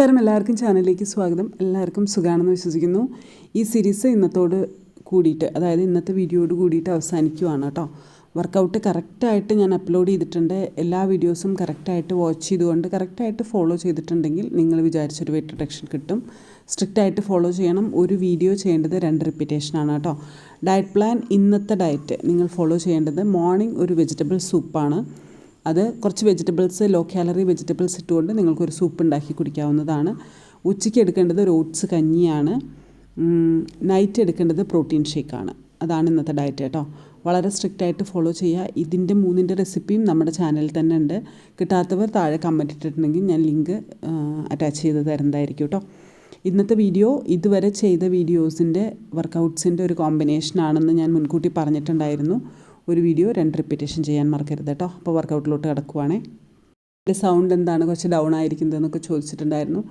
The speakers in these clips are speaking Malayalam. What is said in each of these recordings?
നമസ്കാരം. എല്ലാവർക്കും ചാനലിലേക്ക് സ്വാഗതം. എല്ലാവർക്കും സുഖാണെന്ന് വിശ്വസിക്കുന്നു. ഈ സീരീസ് ഇന്നത്തോട് കൂടിയിട്ട് അതായത് ഇന്നത്തെ വീഡിയോയോട് കൂടിയിട്ട് അവസാനിക്കുവാണ് കേട്ടോ. വർക്കൗട്ട് കറക്റ്റായിട്ട് ഞാൻ അപ്ലോഡ് ചെയ്തിട്ടുണ്ട്. എല്ലാ വീഡിയോസും കറക്റ്റായിട്ട് വാച്ച് ചെയ്തുകൊണ്ട് കറക്റ്റായിട്ട് ഫോളോ ചെയ്തിട്ടുണ്ടെങ്കിൽ നിങ്ങൾ വിചാരിച്ചൊരു വെയിറ്റ് റിഡക്ഷൻ കിട്ടും. സ്ട്രിക്റ്റായിട്ട് ഫോളോ ചെയ്യണം. ഒരു വീഡിയോ ചെയ്യേണ്ടത് രണ്ട് റിപ്പീറ്റേഷനാണ് കേട്ടോ. ഡയറ്റ് പ്ലാൻ ഇന്നത്തെ ഡയറ്റ് നിങ്ങൾ ഫോളോ ചെയ്യേണ്ടത് മോർണിംഗ് ഒരു വെജിറ്റബിൾ സൂപ്പാണ്. അത് കുറച്ച് വെജിറ്റബിൾസ് ലോ കാലറി വെജിറ്റബിൾസ് ഇട്ടുകൊണ്ട് നിങ്ങൾക്കൊരു സൂപ്പ് ഉണ്ടാക്കി കുടിക്കാവുന്നതാണ്. ഉച്ചയ്ക്ക് എടുക്കേണ്ടത് ഓട്സ് കഞ്ഞിയാണ്. നൈറ്റ് എടുക്കേണ്ടത് പ്രോട്ടീൻ ഷേക്കാണ് അതാണ് ഇന്നത്തെ ഡയറ്റ് കേട്ടോ. വളരെ സ്ട്രിക്റ്റ് ആയിട്ട് ഫോളോ ചെയ്യുക. ഇതിന്റെ മൂന്നിന്റെ റെസിപ്പിയും നമ്മുടെ ചാനലിൽ തന്നെ ഉണ്ട്. കിട്ടാത്തവർ താഴെ കമന്റ് ഇട്ടിട്ടുണ്ടെങ്കിൽ ഞാൻ ലിങ്ക് അറ്റാച്ച് ചെയ്ത് തരുന്നതായിരിക്കും കേട്ടോ. ഇന്നത്തെ വീഡിയോ ഇതുവരെ ചെയ്ത വീഡിയോസിന്റെ വർക്കൗട്ട്സിന്റെ ഒരു കോമ്പിനേഷനാണെന്ന് ഞാൻ മുൻകൂട്ടി പറഞ്ഞിട്ടുണ്ടായിരുന്നു. ഒരു വീഡിയോ രണ്ട് റിപ്പീറ്റേഷൻ ചെയ്യാൻ മറക്കരുത് കേട്ടോ അപ്പോൾ വർക്കൗട്ടിലോട്ട് കിടക്കുവാണേ. എന്റെ സൗണ്ട് എന്താണ്? കുറച്ച് ഡൗൺ ആയിരിക്കുന്നതെന്നൊക്കെ ചോദിച്ചിട്ടുണ്ടായിരുന്നു.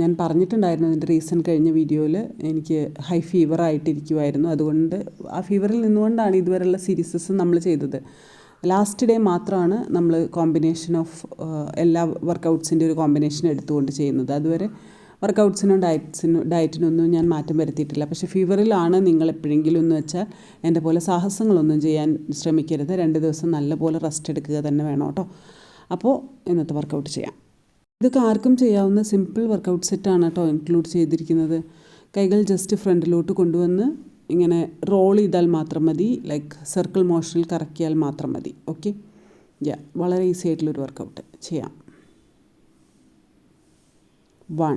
ഞാൻ പറഞ്ഞിട്ടുണ്ടായിരുന്നു അതിന്റെ റീസൺ കഴിഞ്ഞ വീഡിയോയിൽ എനിക്ക് ഹൈ ഫീവർ ആയിട്ടിരിക്കുമായിരുന്നു അതുകൊണ്ട് ആ ഫീവറിൽ നിന്നുകൊണ്ടാണ് ഇതുവരെയുള്ള സീരീസസ് നമ്മൾ ചെയ്തത്. ലാസ്റ്റ് ഡേ മാത്രമാണ് നമ്മൾ കോമ്പിനേഷൻ ഓഫ് എല്ലാ വർക്കൗട്ട്സിന്റെ ഒരു കോമ്പിനേഷൻ എടുത്തുകൊണ്ട് ചെയ്യുന്നത്. അതുവരെ വർക്കൗട്ട്സിനും ഡയറ്റ്സിനോ ഡയറ്റിനൊന്നും ഞാൻ മാറ്റം വരുത്തിയിട്ടില്ല. പക്ഷേ ഫീവറിലാണ് നിങ്ങൾ എപ്പോഴെങ്കിലും എന്ന് വെച്ചാൽ എന്റെ പോലെ സാഹസങ്ങളൊന്നും ചെയ്യാൻ ശ്രമിക്കരുത്. രണ്ട് ദിവസം നല്ലപോലെ റെസ്റ്റ് എടുക്കുക തന്നെ വേണം കേട്ടോ. അപ്പോൾ ഇന്നത്തെ വർക്കൗട്ട് ചെയ്യാം. ഇതൊക്കെ ആർക്കും ചെയ്യാവുന്ന സിമ്പിൾ വർക്കൗട്ട് സെറ്റാണ് കേട്ടോ ഇൻക്ലൂഡ് ചെയ്തിരിക്കുന്നത്. കൈകൾ ജസ്റ്റ് ഫ്രണ്ടിലോട്ട് കൊണ്ടുവന്ന് ഇങ്ങനെ റോൾ ചെയ്താൽ മാത്രം മതി. ലൈക്ക് സർക്കിൾ മോഷനിൽ കറക്കിയാൽ മാത്രം മതി. ഓക്കെ? യാ വളരെ ഈസി ആയിട്ടുള്ളൊരു വർക്കൗട്ട് ചെയ്യാം. One.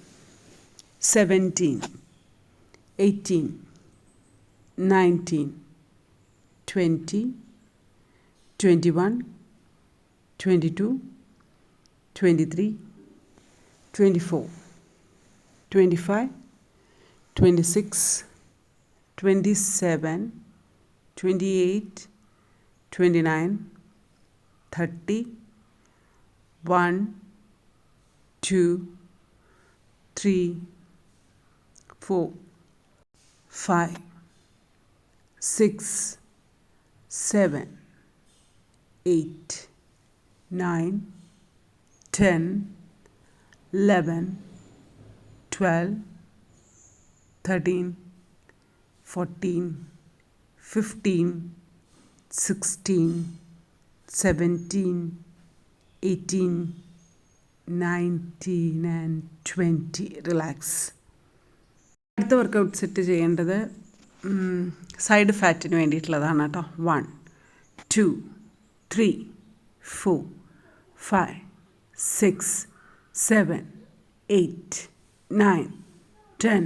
17, 18, 19, 20, 21, 22, 23, 24, 25, 26, 27, 28, 29, 30, 1, 2, 3, four, five, six, seven, eight, nine, ten, eleven, twelve, thirteen, fourteen, fifteen, sixteen, seventeen, eighteen, nineteen, and twenty. Relax. അടുത്ത വർക്കൗട്ട് സെറ്റ് ചെയ്യേണ്ടത് സൈഡ് ഫാറ്റിന് വേണ്ടിയിട്ടുള്ളതാണ് കേട്ടോ. One two three four five six seven eight nine ten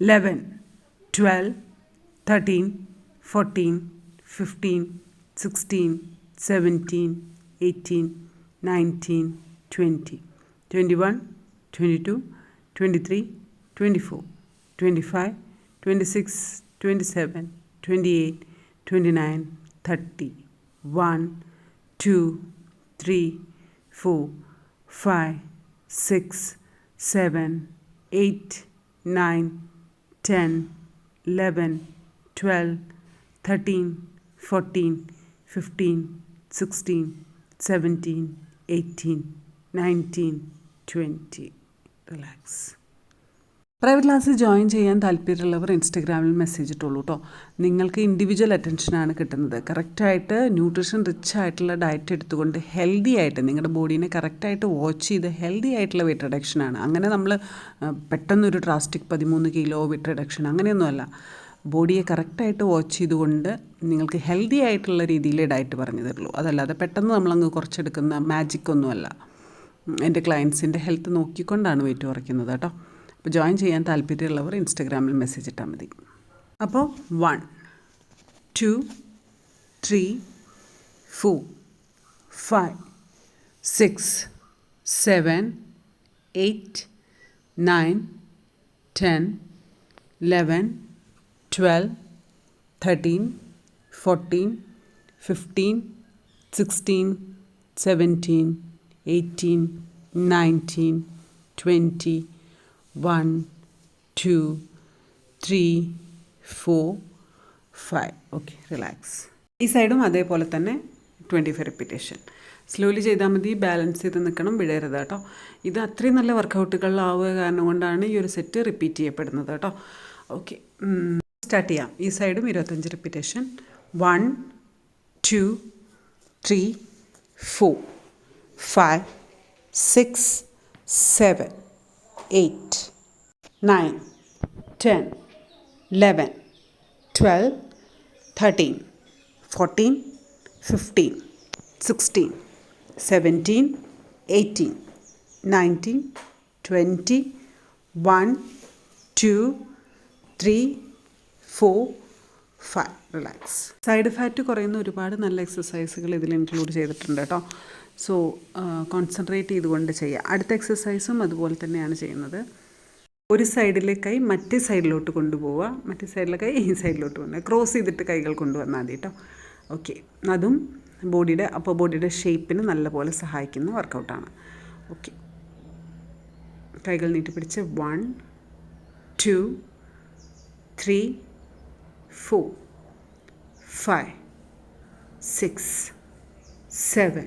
eleven twelve thirteen fourteen fifteen sixteen seventeen eighteen nineteen 20, 21, 22, 23, 24, 25, 26, 27, 28, 29, 30, 1, 2, 3, 4, 5, 6, 7, 8, 9, 10, 11, 12, 13, 14, 15, 16, 17, 18, 19, 20. Relax. Private ക്ലാസ്സിൽ ജോയിൻ ചെയ്യാൻ താല്പര്യമുള്ളവർ ഇൻസ്റ്റഗ്രാമിൽ മെസ്സേജ് ഇട്ടുള്ളൂ കേട്ടോ നിങ്ങൾക്ക് ഇൻഡിവിജ്വൽ അറ്റൻഷനാണ് കിട്ടുന്നത്. കറക്റ്റായിട്ട് ന്യൂട്രീഷൻ റിച്ച് ആയിട്ടുള്ള ഡയറ്റ് എടുത്തുകൊണ്ട് ഹെൽത്തി ആയിട്ട് നിങ്ങളുടെ ബോഡീനെ കറക്റ്റായിട്ട് വാച്ച് ചെയ്ത് ഹെൽത്തി ആയിട്ടുള്ള വെയിറ്റ് റിഡക്ഷനാണ് അങ്ങനെ നമ്മൾ പെട്ടെന്നൊരു ഡ്രാസ്റ്റിക് പതിമൂന്ന് കിലോ വെയിറ്റ് റിഡക്ഷൻ അങ്ങനെയൊന്നുമല്ല ബോഡിയെ കറക്റ്റായിട്ട് വാച്ച് ചെയ്തുകൊണ്ട് നിങ്ങൾക്ക് ഹെൽത്തി ആയിട്ടുള്ള രീതിയിലേ ഡയറ്റ് പറഞ്ഞു തരുള്ളൂ അതല്ലാതെ പെട്ടെന്ന് നമ്മളങ്ങ് കുറച്ചെടുക്കുന്ന മാജിക് ഒന്നുമല്ല. എന്റെ ക്ലയൻസിന്റെ ഹെൽത്ത് നോക്കിക്കൊണ്ടാണ് വെയിറ്റ് കുറയ്ക്കുന്നത് കേട്ടോ അപ്പോൾ ജോയിൻ ചെയ്യാൻ താല്പര്യമുള്ളവർ ഇൻസ്റ്റഗ്രാമിൽ മെസ്സേജ് ഇട്ടാൽ മതി അപ്പോൾ one two three four five six seven, eight, nine, ten, eleven, twelve, thirteen, fourteen, fifteen, sixteen, seventeen, eighteen, nineteen, twenty, one, two, three, four, five okay relax ഈ സൈഡും അതേപോലെ തന്നെ ട്വന്റി ഫൈവ് റിപ്പീറ്റേഷൻ സ്ലോലി ചെയ്താൽ മതി ബാലൻസ് ചെയ്ത് നിൽക്കണം വിടരുത് കേട്ടോ. ഇത് അത്രയും നല്ല വർക്കൗട്ടുകളിലാവുക കാരണം കൊണ്ടാണ് ഈ ഒരു സെറ്റ് റിപ്പീറ്റ് ചെയ്യപ്പെടുന്നത് കേട്ടോ. ഓക്കെ സ്റ്റാർട്ട് ചെയ്യാം. ഈ സൈഡും ഇരുപത്തഞ്ച് repetition one two three four five six seven eight nine ten eleven twelve thirteen fourteen fifteen sixteen seventeen eighteen nineteen twenty one two three four five relax side fat കുറയുന്ന ഒരുപാട് നല്ല എക്സസൈസുകൾ ഇതിൽ ഇൻക്ലൂഡ് ചെയ്തിട്ടുണ്ട് കേട്ടോ സോ കോൺസെൻട്രേറ്റ് ചെയ്തുകൊണ്ട് ചെയ്യുക. അടുത്ത എക്സസൈസും അതുപോലെ തന്നെയാണ് ചെയ്യുന്നത്. ഒരു സൈഡിലെ കൈ മറ്റേ സൈഡിലോട്ട് കൊണ്ടുപോവുക. മറ്റേ സൈഡിലെ കൈ ഈ സൈഡിലോട്ട് കൊണ്ടുപോകുക ക്രോസ് ചെയ്തിട്ട് കൈകൾ കൊണ്ടുവന്നാൽ മതി കേട്ടോ ഓക്കെ അതും ബോഡിയുടെ അപ്പോൾ ബോഡിയുടെ ഷേപ്പിന് നല്ലപോലെ സഹായിക്കുന്ന വർക്കൗട്ടാണ് ഓക്കെ കൈകൾ നീട്ടി പിടിച്ച് one two three four five six seven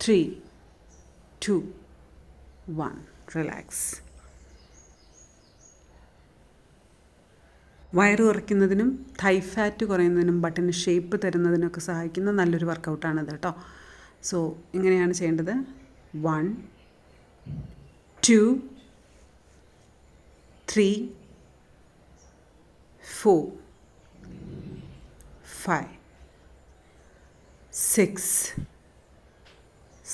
3, 2, 1. Relax വയറ് കുറയ്ക്കുന്നതിനും തൈ ഫാറ്റ് കുറയുന്നതിനും ബട്ടന് ഷേപ്പ് തരുന്നതിനൊക്കെ സഹായിക്കുന്ന നല്ലൊരു വർക്കൗട്ടാണിത് കേട്ടോ. സോ ഇങ്ങനെയാണ് ചെയ്യേണ്ടത്. One two three four five six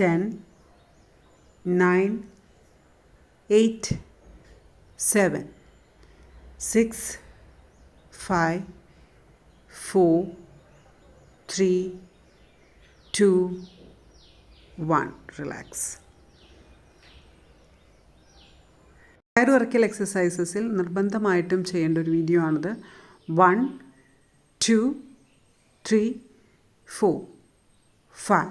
10, 9, 8, 7, six five four three two one relax വയറുറക്കൽ എക്സസൈസസിൽ നിർബന്ധമായിട്ടും ചെയ്യേണ്ട ഒരു വീഡിയോ ആണിത്. One two three four five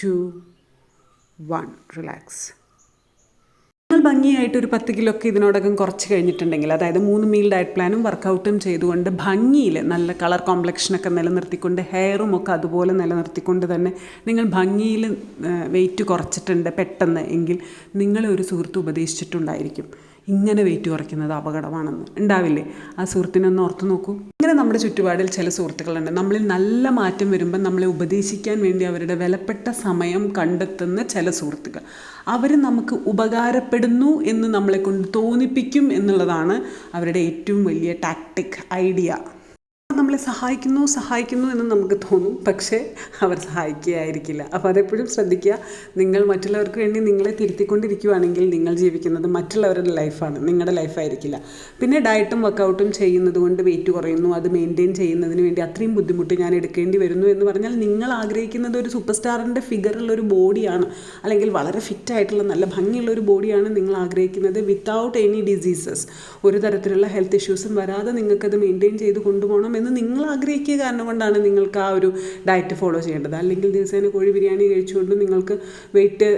two one relax നിങ്ങൾ ഭംഗിയായിട്ട് ഒരു പത്ത് കിലോ ഒക്കെ ഇതിനോടകം കുറച്ച് കഴിഞ്ഞിട്ടുണ്ടെങ്കിൽ അതായത് മൂന്ന് മീൽ ഡയറ്റ് പ്ലാനും വർക്കൗട്ടും ചെയ്തുകൊണ്ട് ഭംഗിയിൽ നല്ല കളർ കോംപ്ലക്ഷനൊക്കെ നിലനിർത്തിക്കൊണ്ട് ഹെയറും ഒക്കെ അതുപോലെ നിലനിർത്തിക്കൊണ്ട് തന്നെ നിങ്ങൾ ഭംഗിയിൽ വെയിറ്റ് കുറച്ചിട്ടുണ്ട് പെട്ടെന്ന് എങ്കിൽ നിങ്ങളെ ഒരു സുഹൃത്ത് ഉപദേശിച്ചിട്ടുണ്ടായിരിക്കും. ഇങ്ങനെ വെയിറ്റ് കുറയ്ക്കുന്നത് അപകടമാണെന്ന്. ഉണ്ടാവില്ലേ? ആ സുഹൃത്തിനെ ഒന്ന് ഓർത്ത് നോക്കൂ. ഇങ്ങനെ നമ്മുടെ ചുറ്റുപാടിൽ ചില സുഹൃത്തുക്കളുണ്ട്. നമ്മളിൽ നല്ല മാറ്റം വരുമ്പോൾ നമ്മളെ ഉപദേശിക്കാൻ വേണ്ടി അവരുടെ വിലപ്പെട്ട സമയം കണ്ടെത്തുന്ന ചില സുഹൃത്തുക്കൾ. അവർ നമുക്ക് ഉപകാരപ്പെടുന്നു എന്ന് നമ്മളെ കൊണ്ട് തോന്നിപ്പിക്കും എന്നുള്ളതാണ് അവരുടെ ഏറ്റവും വലിയ ടാക്ടിക് ഐഡിയ നമ്മളെ സഹായിക്കുന്നു സഹായിക്കുന്നു എന്ന് നമുക്ക് തോന്നും. പക്ഷേ അവർ സഹായിക്കുകയായിരിക്കില്ല. അപ്പോൾ അതെപ്പോഴും ശ്രദ്ധിക്കുക. നിങ്ങൾ മറ്റുള്ളവർക്ക് വേണ്ടി നിങ്ങളെ തിരുത്തിക്കൊണ്ടിരിക്കുകയാണെങ്കിൽ നിങ്ങൾ ജീവിക്കുന്നത് മറ്റുള്ളവരുടെ ലൈഫാണ്. നിങ്ങളുടെ ലൈഫായിരിക്കില്ല. പിന്നെ ഡയറ്റും വർക്കൗട്ടും ചെയ്യുന്നത് കൊണ്ട് വെയിറ്റ് കുറയുന്നു. അത് മെയിന്റെയിൻ ചെയ്യുന്നതിന് വേണ്ടി അത്രയും ബുദ്ധിമുട്ട് ഞാൻ എടുക്കേണ്ടി വരുന്നു എന്ന് പറഞ്ഞാൽ നിങ്ങൾ ആഗ്രഹിക്കുന്നത് ഒരു സൂപ്പർ സ്റ്റാറിന്റെ ഫിഗറുള്ള ഒരു ബോഡിയാണ്. അല്ലെങ്കിൽ വളരെ ഫിറ്റായിട്ടുള്ള നല്ല ഭംഗിയുള്ള ഒരു ബോഡിയാണ് നിങ്ങൾ ആഗ്രഹിക്കുന്നത് വിത്തൗട്ട് എനി ഡിസീസസ്. ഒരു തരത്തിലുള്ള ഹെൽത്ത് ഇഷ്യൂസും വരാതെ നിങ്ങൾക്കത് മെയിന്റെയിൻ ചെയ്ത് കൊണ്ടുപോകണം എന്ന് നിങ്ങൾ ആഗ്രഹിക്കുക കാരണം കൊണ്ടാണ് നിങ്ങൾക്ക് ആ ഒരു ഡയറ്റ് ഫോളോ ചെയ്യേണ്ടത്. അല്ലെങ്കിൽ ദിവസേന കോഴി ബിരിയാണി കഴിച്ചുകൊണ്ട് നിങ്ങൾക്ക് വെയിറ്റ്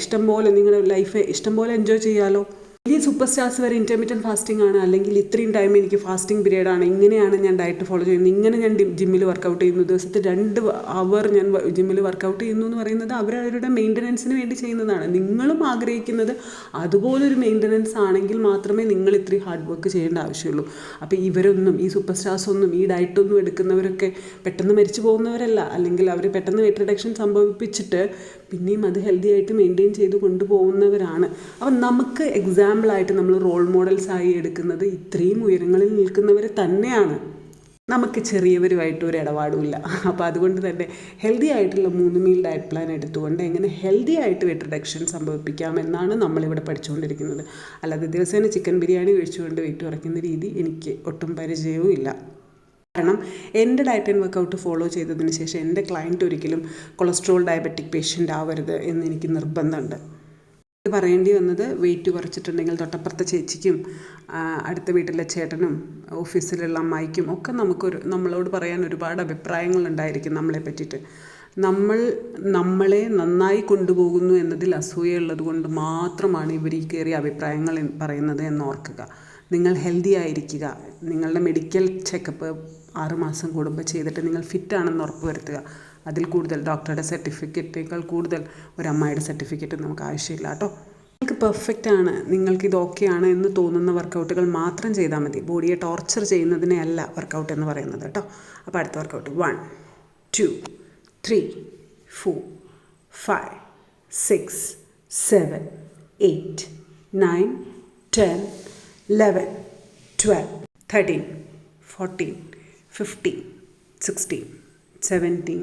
ഇഷ്ടം പോലെ നിങ്ങളുടെ ലൈഫ് ഇഷ്ടം പോലെ എൻജോയ് ചെയ്യാമല്ലോ വലിയ സൂപ്പർ സ്റ്റാർസ് വരെ ഇന്റർമീഡിയറ്റ് ഫാസ്റ്റിംഗ് ആണ്. അല്ലെങ്കിൽ ഇത്രയും ടൈം എനിക്ക് ഫാസ്റ്റിംഗ് പീരീഡ് ആണ്. ഇങ്ങനെയാണ് ഞാൻ ഡയറ്റ് ഫോളോ ചെയ്യുന്നത്. ഇങ്ങനെ ഞാൻ ജിമ്മിൽ വർക്കൗട്ട് ചെയ്യുന്നു. ദിവസത്തിൽ രണ്ട് അവർ ഞാൻ ജിമ്മിൽ വർക്കൗട്ട് ചെയ്യുന്നു എന്ന് പറയുന്നത് അവരവരുടെ മെയിന്റനൻസിന് വേണ്ടി ചെയ്യുന്നതാണ്. നിങ്ങളും ആഗ്രഹിക്കുന്നത് അതുപോലൊരു മെയിന്റനൻസ് ആണെങ്കിൽ മാത്രമേ നിങ്ങൾ ഇത്രയും ഹാർഡ് വർക്ക് ചെയ്യേണ്ട ആവശ്യമുള്ളൂ. അപ്പോൾ ഇവരൊന്നും ഈ സൂപ്പർ സ്റ്റാർസ് ഒന്നും ഈ ഡയറ്റൊന്നും എടുക്കുന്നവരൊക്കെ പെട്ടെന്ന് മരിച്ചു പോകുന്നവരല്ല. അല്ലെങ്കിൽ അവർ പെട്ടെന്ന് വെയിറ്റ് റിഡക്ഷൻ സംഭവിപ്പിച്ചിട്ട് പിന്നെയും അത് ഹെൽത്തി ആയിട്ട് മെയിന്റെയിൻ ചെയ്ത് കൊണ്ടുപോകുന്നവരാണ്. അപ്പം നമുക്ക് എക്സാമ്പിളായിട്ട് നമ്മൾ റോൾ മോഡൽസ് ആയി എടുക്കുന്നത് ഇത്രയും ഉയരങ്ങളിൽ നിൽക്കുന്നവർ തന്നെയാണ്. നമുക്ക് ചെറിയവരുമായിട്ട് ഒരു ഇടപാടുമില്ല. അപ്പോൾ അതുകൊണ്ട് തന്നെ ഹെൽത്തി ആയിട്ടുള്ള മൂന്ന് മീൽ ഡയറ്റ് പ്ലാൻ എടുത്തുകൊണ്ട് എങ്ങനെ ഹെൽത്തി ആയിട്ട് വെയിറ്റ് റിഡക്ഷൻ സംഭവിപ്പിക്കാമെന്നാണ് നമ്മളിവിടെ പഠിച്ചുകൊണ്ടിരിക്കുന്നത്. അല്ലാതെ ദിവസേന ചിക്കൻ ബിരിയാണി കഴിച്ചുകൊണ്ട് വെയിറ്റ് കുറയ്ക്കുന്ന രീതി എനിക്ക് ഒട്ടും പരിചയവും ഇല്ല കാരണം എന്റെ ഡയറ്റ് ആൻഡ് വർക്കൗട്ട് ഫോളോ ചെയ്തതിന് ശേഷം എന്റെ ക്ലയന്റ് ഒരിക്കലും കൊളസ്ട്രോൾ ഡയബറ്റിക് പേഷ്യന്റ് ആവരുത് എന്ന് എനിക്ക് നിർബന്ധമുണ്ട്. പറയേണ്ടി വന്നത് വെയിറ്റ് കുറച്ചിട്ടുണ്ടെങ്കിൽ തൊട്ടപ്പുറത്തെ ചേച്ചിക്കും അടുത്ത വീട്ടിലെ ചേട്ടനും ഓഫീസിലുള്ള അമ്മായിക്കും ഒക്കെ നമുക്കൊരു നമ്മളോട് പറയാൻ ഒരുപാട് അഭിപ്രായങ്ങളുണ്ടായിരിക്കും നമ്മളെ പറ്റിയിട്ട്. നമ്മൾ നമ്മളെ നന്നായി കൊണ്ടുപോകുന്നു എന്നതിൽ അസൂയുള്ളത് കൊണ്ട് മാത്രമാണ് ഇവർ ഈ കയറിയ അഭിപ്രായങ്ങൾ പറയുന്നത് എന്ന് ഓർക്കുക. നിങ്ങൾ ഹെൽത്തി ആയിരിക്കുക. നിങ്ങളുടെ മെഡിക്കൽ ചെക്കപ്പ് ആറുമാസം കൂടുമ്പോൾ ചെയ്തിട്ട് നിങ്ങൾ ഫിറ്റാണെന്ന് ഉറപ്പ് വരുത്തുക. അതിൽ കൂടുതൽ ഡോക്ടറുടെ സർട്ടിഫിക്കറ്റേക്കാൾ കൂടുതൽ ഒരു അമ്മയുടെ സർട്ടിഫിക്കറ്റ് നമുക്ക് ആവശ്യമില്ല കേട്ടോ. നിങ്ങൾക്ക് പെർഫെക്റ്റ് ആണ് നിങ്ങൾക്ക് ഇത് ഓക്കെ ആണ് എന്ന് തോന്നുന്ന വർക്കൗട്ടുകൾ മാത്രം ചെയ്താൽ മതി. ബോഡിയെ ടോർച്ചർ ചെയ്യുന്നതിനെയല്ല വർക്കൗട്ട് എന്ന് പറയുന്നത് കേട്ടോ. അപ്പോൾ അടുത്ത workout one two three four five six seven eight nine ten eleven twelve thirteen fourteen fifteen sixteen seventeen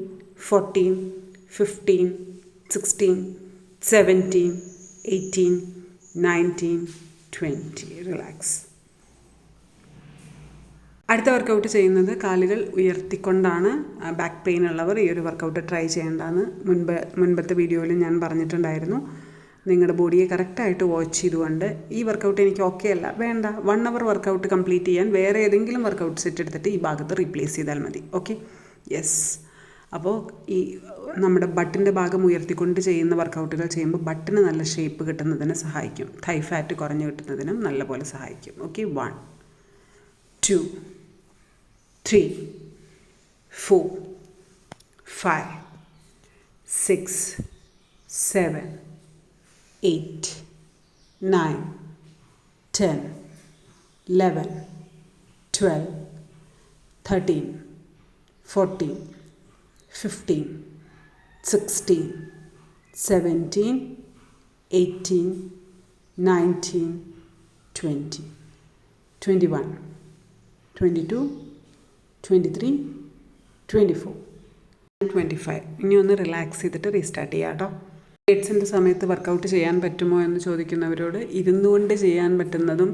fourteen fifteen sixteen seventeen eighteen nineteen twenty relax അടുത്ത വർക്കൗട്ട് ചെയ്യുന്നത് കാലുകൾ ഉയർത്തിക്കൊണ്ടാണ്. ബാക്ക് പെയിൻ ഉള്ളവർ ഈ ഒരു വർക്കൗട്ട് ട്രൈ ചെയ്യേണ്ടതെന്ന് മുൻപ് മുൻപത്തെ വീഡിയോയിൽ ഞാൻ പറഞ്ഞിട്ടുണ്ടായിരുന്നു. നിങ്ങളുടെ ബോഡിയെ കറക്റ്റായിട്ട് വാച്ച് ചെയ്തുകൊണ്ട് ഈ വർക്കൗട്ട് എനിക്ക് ഓക്കെ അല്ല വേണ്ട. വൺ അവർ വർക്കൗട്ട് കംപ്ലീറ്റ് ചെയ്യാൻ വേറെ ഏതെങ്കിലും വർക്കൗട്ട് സെറ്റ് എടുത്തിട്ട് ഈ ഭാഗത്ത് റീപ്ലേസ് ചെയ്താൽ മതി. ഓക്കെ യെസ് അപ്പോൾ ഈ നമ്മുടെ ബട്ടിന്റെ ഭാഗം ഉയർത്തിക്കൊണ്ട് ചെയ്യുന്ന വർക്കൗട്ടുകൾ ചെയ്യുമ്പോൾ ബട്ടിന് നല്ല ഷേപ്പ് കിട്ടുന്നതിന് സഹായിക്കും. തൈ ഫാറ്റ് കുറഞ്ഞു കിട്ടുന്നതിനും നല്ലപോലെ സഹായിക്കും. Okay one two three four five six seven eight nine ten eleven twelve thirteen fourteen fifteen sixteen seventeen eighteen nineteen twenty twenty one twenty two twenty three twenty four twenty five ഇനി ഒന്ന് റിലാക്സ് ചെയ്തിട്ട് റീസ്റ്റാർട്ട് ചെയ്യാം കേട്ടോ. ഡേറ്റ്സിന്റെ സമയത്ത് വർക്കൗട്ട് ചെയ്യാൻ പറ്റുമോ എന്ന് ചോദിക്കുന്നവരോട് ഇരുന്നുകൊണ്ട് ചെയ്യാൻ പറ്റുന്നതും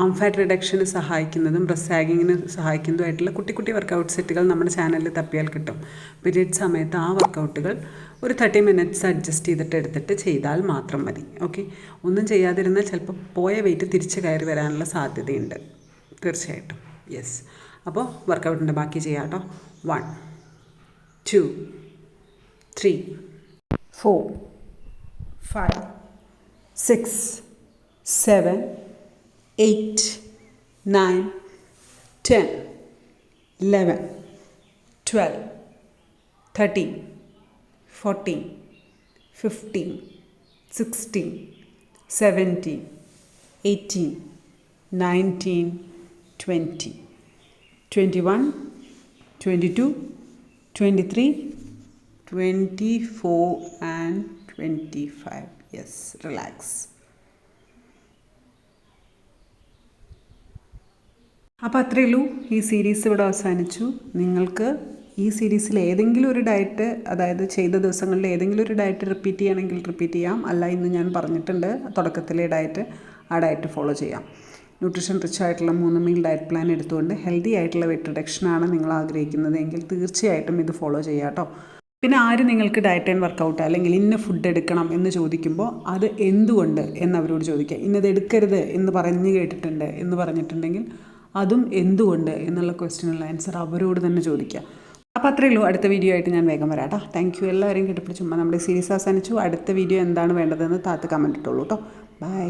ആം ഫാറ്റ് റിഡക്ഷന് സഹായിക്കുന്നതും ബ്രസ്റ്റ് സാഗിങ്ങിന് സഹായിക്കുന്നതുമായിട്ടുള്ള കുട്ടി കുട്ടി വർക്കൗട്ട് സെറ്റുകൾ നമ്മുടെ ചാനലിൽ തപ്പിയാൽ കിട്ടും. പീരീഡ് സമയത്ത് ആ വർക്കൗട്ടുകൾ ഒരു തേർട്ടി മിനിറ്റ്സ് അഡ്ജസ്റ്റ് ചെയ്തിട്ട് എടുത്തിട്ട് ചെയ്താൽ മാത്രം മതി. ഓക്കെ ഒന്നും ചെയ്യാതിരുന്നാൽ ചിലപ്പോൾ പോയ വെയിറ്റ് തിരിച്ച് കയറി വരാനുള്ള സാധ്യതയുണ്ട്. തീർച്ചയായിട്ടും. യെസ് അപ്പോൾ വർക്കൗട്ടിന്റെ ബാക്കി ചെയ്യാം കേട്ടോ. One two three four five six seven 8, 9, 10, 11, 12, 13, 14, 15, 16, 17, 18, 19, 20, 21, 22, 23, 24 and 25. Yes, relax. അപ്പോൾ അത്രയേ ഉള്ളൂ ഈ സീരീസ് ഇവിടെ അവസാനിച്ചു. നിങ്ങൾക്ക് ഈ സീരീസിൽ ഏതെങ്കിലും ഒരു ഡയറ്റ് അതായത് ചെയ്ത ദിവസങ്ങളിൽ ഏതെങ്കിലും ഒരു ഡയറ്റ് റിപ്പീറ്റ് ചെയ്യണമെങ്കിൽ റിപ്പീറ്റ് ചെയ്യാം. അല്ല ഇന്ന് ഞാൻ പറഞ്ഞിട്ടുണ്ട് തുടക്കത്തിലെ ഡയറ്റ് ആ ഡയറ്റ് ഫോളോ ചെയ്യാം. ന്യൂട്രീഷൻ റിച്ച് ആയിട്ടുള്ള മൂന്ന് മീൽ ഡയറ്റ് പ്ലാൻ എടുത്തുകൊണ്ട് ഹെൽത്തി ആയിട്ടുള്ള വെയിറ്റ് റിഡക്ഷനാണ് നിങ്ങൾ ആഗ്രഹിക്കുന്നത് എങ്കിൽ തീർച്ചയായിട്ടും ഇത് ഫോളോ ചെയ്യാം കേട്ടോ. പിന്നെ ആര് നിങ്ങൾക്ക് ഡയറ്റ് ആൻഡ് വർക്കൗട്ട് അല്ലെങ്കിൽ ഇന്ന ഫുഡ് എടുക്കണം എന്ന് ചോദിക്കുമ്പോൾ അത് എന്തുകൊണ്ട് എന്ന് അവരോട് ചോദിക്കുക. ഇന്നത് എടുക്കരുത് എന്ന് പറഞ്ഞു കേട്ടിട്ടുണ്ട് എന്ന് പറഞ്ഞിട്ടുണ്ടെങ്കിൽ അതും എന്തുകൊണ്ട് എന്നുള്ള ക്വസ്റ്റിനുള്ള ആൻസർ അവരോട് തന്നെ ചോദിക്കുക അപ്പോൾ അത്രയേ ഉള്ളൂ. അടുത്ത വീഡിയോ ആയിട്ട് ഞാൻ വേഗം വരാം കേട്ടോ താങ്ക് യു എല്ലാവരെയും കിട്ടിപ്പിടിച്ചുമ്പോൾ നമ്മുടെ സീരീസ് അവസാനിച്ചു. അടുത്ത വീഡിയോ എന്താണ് വേണ്ടതെന്ന് താത്ത് കമന്റ് ഇട്ടുള്ളൂ കേട്ടോ ബൈ